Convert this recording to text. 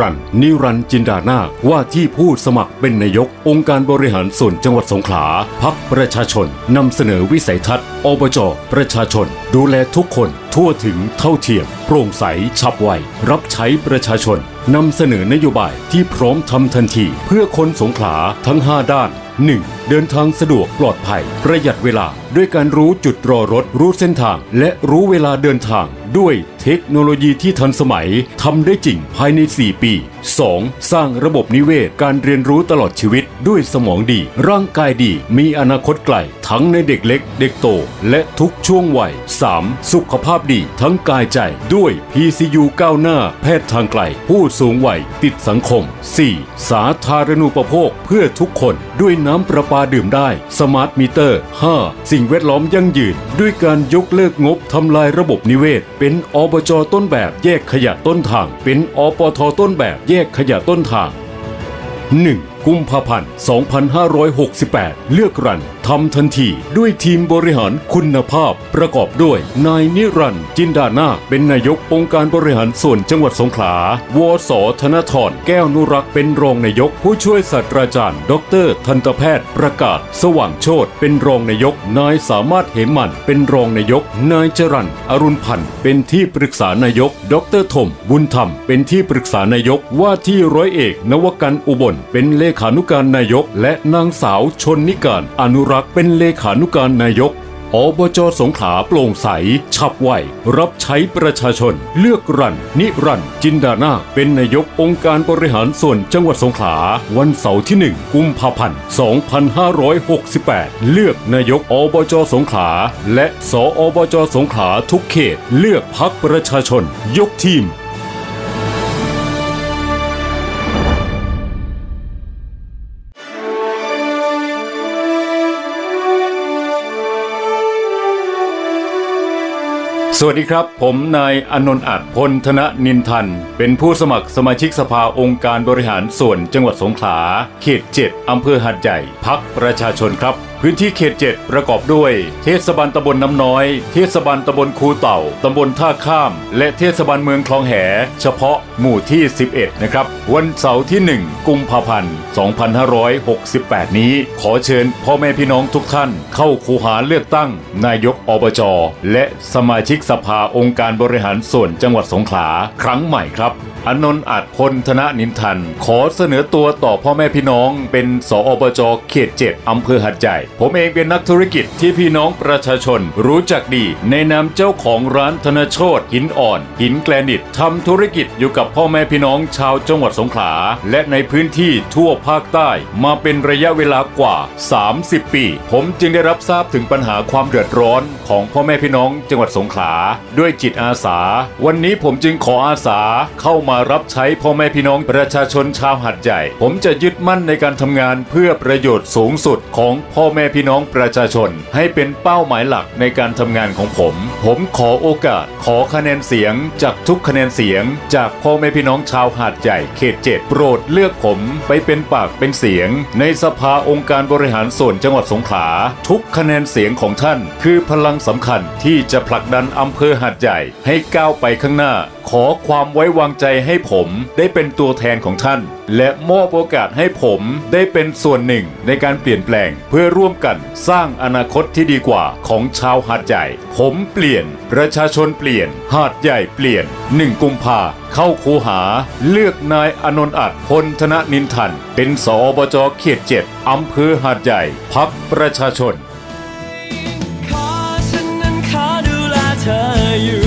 รันนิรันจินดานาว่าที่ผู้สมัครเป็นนายก องค์การบริหารส่วนจังหวัดสงขลาพักประชาชนนำเสนอวิสัยทัศน์อบจประชาชน ดูแลทุกคนทั่วถึงเท่าเทียม โปร่งใสฉับไว รับใช้ประชาชนนำเสนอนโยบายที่พร้อมทำทันที เพื่อคนสงขลาทั้ง 5 ด้าน 1. เดินทางสะดวกปลอดภัย ประหยัดเวลา ด้วยการรู้จุดรอรถรู้เส้นทาง และรู้เวลาเดินทาง ด้วยเทคโนโลยีที่ทันสมัยทำได้จริงภายใน 4 ปี 2. สร้างระบบนิเวศการเรียนรู้ตลอดชีวิต ด้วยสมองดี ร่างกายดี มีอนาคตไกล ทั้งในเด็กเล็ก เด็กโต และทุกช่วงวัย 3. สุขภาพดีทั้งกายใจ ด้วย PCU ก้าวหน้า แพทย์ทางไกล ผู้สูงวัย ติดสังคม 4. สาธารณูปโภคเพื่อทุกคน ด้วยน้ำประปาดื่มได้สมาร์ทมิเตอร์ 5. สิ่งแวดล้อมยั่งยืน ด้วยการยกเลิกงบทำลายระบบนิเวศ เป็นอบจต้นแบบแยกขยะต้นทาง เป็นอปทต้นแบบแยกขยะต้นทาง 1. กุมภาพันธ์ 2568 เลือกรันทำทันทีด้วยทีมบริหารคุณภาพประกอบด้วย นายนิรันดร์จินดานาเป็นนายกองค์การบริหารส่วนจังหวัดสงขลา วสธนทรแก้วนุรักษ์เป็นรองนายก ผู้ช่วยศาสตราจารย์ ดร ทันตแพทย์ ประกาศ สว่างโชตเป็นรองนายก นายสามารถเหมมัน เป็นรองนายก นายจรันอรุณพันธ์เป็นที่ปรึกษานายก ดรธมบุญธรรม เป็นที่ปรึกษานายกว่าที่ร้อยเอก นวกันอุบล เป็นเลขานุการนายก และนางสาวชนนิการอนุรักษ์เป็นเลขานุการนายก อบจสงขลาโปร่งใส ฉับไวรับใช้ประชาชน เลือกรัน นิรันจินดานาเป็นนายกองค์การบริหารส่วนจังหวัดสงขลา วันเสาร์ที่ 1 กุมภาพันธ์ 2568 เลือกนายกอบจสงขลา และสอบจสงขลาทุกเขต เลือกพักประชาชน ยกทีม สวัสดีครับ ผมนายอนนท์อัดพลธนนินทัน เป็นผู้สมัครสมาชิกสภาองค์การบริหารส่วนจังหวัดสงขลา เขต 7 อำเภอหัดใหญ่ พักประชาชนครับ พื้นที่เขต 7 ประกอบด้วย เทศบาลตำบลน้ำน้อย เทศบาลตำบลคูเต่า ตำบลท่าข้าม และเทศบาลเมืองคลองแห เฉพาะหมู่ที่ 11 นะครับ วันเสาร์ที่ 1 กุมภาพันธ์ 2568 นี้ ขอเชิญพ่อแม่พี่น้องทุกท่าน เข้าคูหาเลือกตั้ง นายกอบจ และสมาชิกสภาองค์การบริหารส่วนจังหวัดสงขลาครั้งใหม่ครับ อนนท์อาจพลธนนินทัน ขอเสนอตัวต่อพ่อแม่พี่น้อง เป็นสอบจเขต7อำเภอหัดใหญ่ ผมเองเป็นนักธุรกิจที่พี่น้องประชาชนรู้จักดี ในนามเจ้าของร้านธนโชตหินอ่อน หินแกลนิตทำธุรกิจอยู่กับพ่อแม่พี่น้องชาวจังหวัดสงขลา และในพื้นที่ทั่วภาคใต้ มาเป็นระยะเวลากว่า 30 ปี ผมจึงได้รับทราบถึงปัญหาความเดือดร้อนของพ่อแม่พี่น้องจังหวัดสงขลาด้วยจิตอาสา วันนี้ผมจึงขออาสาเข้ามารับใช้พ่อแม่พี่น้องประชาชนชาวหัดใหญ่ ผมจะยึดมั่นในการทำงานเพื่อประโยชน์สูงสุดของพ่อแม่พี่น้องประชาชน ให้เป็นเป้าหมายหลักในการทำงานของผม ผมขอโอกาส ขอคะแนนเสียง จากทุกคะแนนเสียง จากพ่อแม่พี่น้องชาวหาดใหญ่เขตเจ็ดโปรดเลือกผมไปเป็นปากเป็นเสียง ในสภาองค์การบริหารส่วนจังหวัดสงขลาทุกคะแนนเสียงของท่าน คือพลังสำคัญที่จะผลักดันอำเภอหาดใหญ่ให้ก้าวไปข้างหน้าขอความไว้วางใจให้ผมได้เป็นตัวแทนของท่าน และมอบโอกาสให้ผมได้เป็นส่วนหนึ่งในการเปลี่ยนแปลง เพื่อร่วมกันสร้างอนาคตที่ดีกว่าของชาวหาดใหญ่ ผมเปลี่ยน ประชาชนเปลี่ยน หาดใหญ่เปลี่ยน1กุมภาเข้าคูหา เลือกนายอนนท์อัดพลธนนินทัน เป็นสอบจเขตเจ็ดอำเภอหาดใหญ่พักประชาชนขอฉันนั้นขอดูแลเธออยู่